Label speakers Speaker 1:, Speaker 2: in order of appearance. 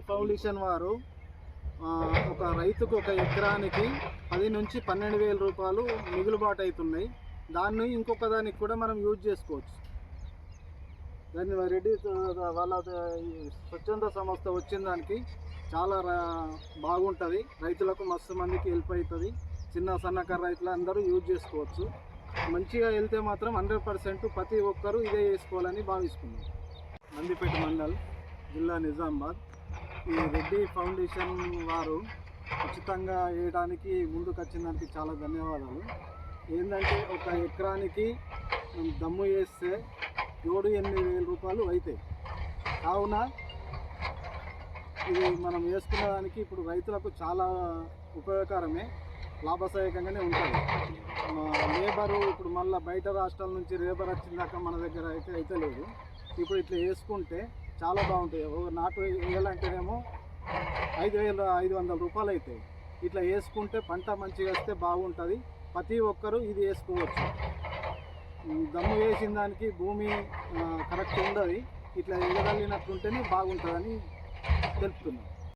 Speaker 1: Foundation వారు ఒక రైతుకు ఒక ఎకరానికి పది నుంచి పన్నెండు వేల రూపాయలు మిగులుబాటు అవుతున్నాయి. దాన్ని ఇంకొక దానికి కూడా మనం యూజ్ చేసుకోవచ్చు. దాన్ని రెడ్డి వాళ్ళ స్వచ్ఛంద సంస్థ వచ్చిన దానికి చాలా రా- బాగుంటుంది. రైతులకు మస్తు మందికి హెల్ప్ అవుతుంది. చిన్న సన్నకారు రైతులు అందరూ యూజ్ చేసుకోవచ్చు. మంచిగా వెళ్తే మాత్రం హండ్రెడ్ పర్సెంట్ ప్రతి ఒక్కరూ ఇదే చేసుకోవాలని భావిస్తున్నాం. నందిపేట మండల్ జిల్లా నిజామాబాద్. ఈ రెడ్డి ఫౌండేషన్ వారు ఉచితంగా వేయడానికి ముందుకు చాలా ధన్యవాదాలు. ఏంటంటే ఒక ఎకరానికి దమ్ము వేస్తే ఏడు ఎనిమిది వేల రూపాయలు అవుతాయి కావున ఇది మనం వేసుకున్న దానికి ఇప్పుడు రైతులకు చాలా ఉపయోగకరమే లాభసాయకంగానే ఉంటుంది. లేబరు ఇప్పుడు మళ్ళీ బయట రాష్ట్రాల నుంచి లేబర్ వచ్చిందాక మన దగ్గర అయితే అయితే లేదు. ఇప్పుడు ఇట్లా వేసుకుంటే చాలా బాగుంటాయి. ఒక నాటు వేయాలంటేనేమో ఐదు వేల ఐదు వందల రూపాయలు అవుతాయి ఇట్లా వేసుకుంటే పంట మంచిగా వస్తే బాగుంటుంది. ప్రతి ఒక్కరూ ఇది వేసుకోవచ్చు. దమ్ము వేసిన దానికి భూమి కరెక్ట్ ఉండదు. ఇట్లా ఎగదలినట్లుంటేనే బాగుంటుందని తెలుపుతున్నాను